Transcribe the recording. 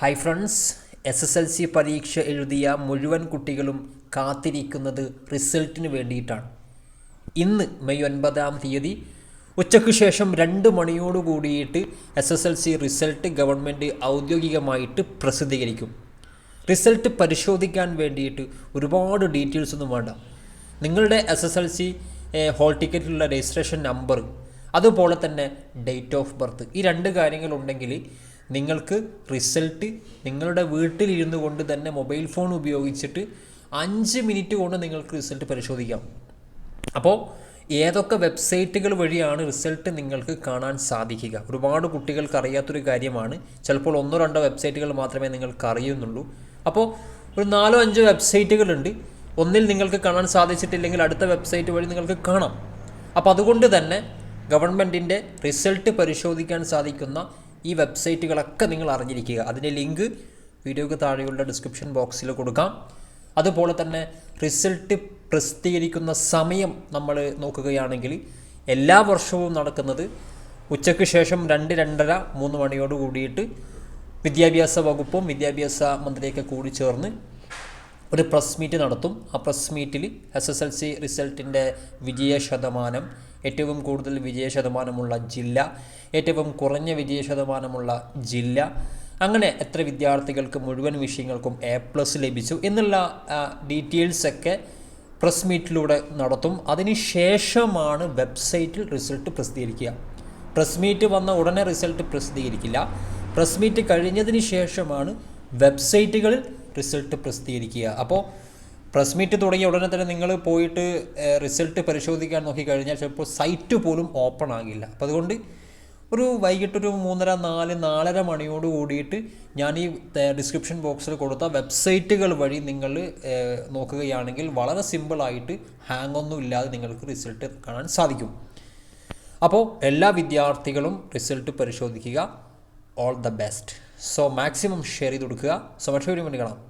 Hi friends S S L C പരീക്ഷ എഴുതിയ മുഴുവൻ കുട്ടികളും കാത്തിരിക്കുന്നത് റിസൾട്ടിന് വേണ്ടിയിട്ടാണ്. ഇന്ന് മെയ് ഒൻപതാം തീയതി ഉച്ചയ്ക്ക് ശേഷം രണ്ട് മണിയോട് കൂടിയിട്ട് S S L C result government ഔദ്യോഗികമായിട്ട് പ്രസിദ്ധീകരിക്കും. റിസൾട്ട് പരിശോധിക്കാൻ വേണ്ടിയിട്ട് ഒരുപാട് ഡീറ്റെയിൽസ് ഒന്നും വേണ്ട. നിങ്ങളുടെ S S L C hall ടിക്കറ്റിലുള്ള registration number അതുപോലെ തന്നെ ഡേറ്റ് ഓഫ് ബർത്ത് ഈ രണ്ട് കാര്യങ്ങളുണ്ടെങ്കിൽ നിങ്ങൾക്ക് റിസൾട്ട് നിങ്ങളുടെ വീട്ടിലിരുന്നു കൊണ്ട് തന്നെ മൊബൈൽ ഫോൺ ഉപയോഗിച്ചിട്ട് അഞ്ച് മിനിറ്റ് കൊണ്ട് നിങ്ങൾക്ക് റിസൾട്ട് പരിശോധിക്കാം. അപ്പോൾ ഏതൊക്കെ വെബ്സൈറ്റുകൾ വഴിയാണ് റിസൾട്ട് നിങ്ങൾക്ക് കാണാൻ സാധിക്കുക? ഒരുപാട് കുട്ടികൾക്ക് അറിയാത്തൊരു കാര്യമാണ്. ചിലപ്പോൾ ഒന്നോ രണ്ടോ വെബ്സൈറ്റുകൾ മാത്രമേ നിങ്ങൾക്ക് അറിയുന്നുള്ളൂ. അപ്പോൾ ഒരു നാലോ അഞ്ചോ വെബ്സൈറ്റുകളുണ്ട് ഒന്നിൽ നിങ്ങൾക്ക് കാണാൻ സാധിച്ചിട്ടില്ലെങ്കിൽ അടുത്ത വെബ്സൈറ്റ് വഴി നിങ്ങൾക്ക് കാണാം. അപ്പോൾ അതുകൊണ്ട് തന്നെ ഗവൺമെന്റിന്റെ റിസൾട്ട് പരിശോധിക്കാൻ സാധിക്കുന്ന ഈ വെബ്സൈറ്റുകളൊക്കെ നിങ്ങൾ അറിഞ്ഞിരിക്കുക. അതിന്റെ ലിങ്ക് വീഡിയോക്ക് താഴെയുള്ള ഡിസ്ക്രിപ്ഷൻ ബോക്സിൽ കൊടുക്കാം. അതുപോലെ തന്നെ റിസൾട്ട് പ്രസിദ്ധീകരിക്കുന്ന സമയം നമ്മൾ നോക്കുകയാണെങ്കിൽ എല്ലാ വർഷവും നടക്കുന്നത് ഉച്ചയ്ക്ക് ശേഷം രണ്ട് രണ്ടര മൂന്ന് മണിയോട് കൂടിയിട്ട് വിദ്യാഭ്യാസ വകുപ്പും വിദ്യാഭ്യാസ മന്ത്രിയൊക്കെ കൂടി ചേർന്ന് ഒരു പ്രസ് മീറ്റ് നടത്തും. ആ പ്രസ് മീറ്റിൽ എസ് എസ് എൽ സി റിസൾട്ടിന്റെ വിജയ ശതമാനം ഏറ്റവും കൂടുതൽ വിജയ ശതമാനമുള്ള ജില്ല ഏറ്റവും കുറഞ്ഞ വിജയ ശതമാനമുള്ള ജില്ല അങ്ങനെ എത്ര വിദ്യാർത്ഥികൾക്ക് മുഴുവൻ വിഷയങ്ങൾക്കും എ പ്ലസ് ലഭിച്ചു എന്നുള്ള ഡീറ്റെയിൽസൊക്കെ പ്രസ് മീറ്റിലൂടെ നടത്തും. അതിന് ശേഷമാണ് വെബ്സൈറ്റിൽ റിസൾട്ട് പ്രസിദ്ധീകരിക്കുക. പ്രസ് മീറ്റ് വന്ന ഉടനെ റിസൾട്ട് പ്രസിദ്ധീകരിക്കില്ല. പ്രസ് മീറ്റ് കഴിഞ്ഞതിന് ശേഷമാണ് വെബ്സൈറ്റുകളിൽ റിസൾട്ട് പ്രസിദ്ധീകരിക്കുക. അപ്പോൾ പ്രസ് മീറ്റ് തുടങ്ങിയ ഉടനെ തന്നെ നിങ്ങൾ പോയിട്ട് റിസൾട്ട് പരിശോധിക്കാൻ നോക്കിക്കഴിഞ്ഞാൽ ചിലപ്പോൾ സൈറ്റ് പോലും ഓപ്പൺ ആകില്ല. അപ്പോൾ അതുകൊണ്ട് ഒരു വൈകിട്ടൊരു മൂന്നര നാല് നാലര മണിയോട് കൂടിയിട്ട് ഞാൻ ഈ ഡിസ്ക്രിപ്ഷൻ ബോക്സിൽ കൊടുത്ത വെബ്സൈറ്റുകൾ വഴി നിങ്ങൾ നോക്കുകയാണെങ്കിൽ വളരെ സിമ്പിളായിട്ട് ഹാങ് ഒന്നും ഇല്ലാതെ നിങ്ങൾക്ക് റിസൾട്ട് കാണാൻ സാധിക്കും. അപ്പോൾ എല്ലാ വിദ്യാർത്ഥികളും റിസൾട്ട് പരിശോധിക്കുക. All the best so maximum share ചെയ്ത് കൊടുക്കുക. സോ മറ്റൊരു വേണ്ടി കാണാം.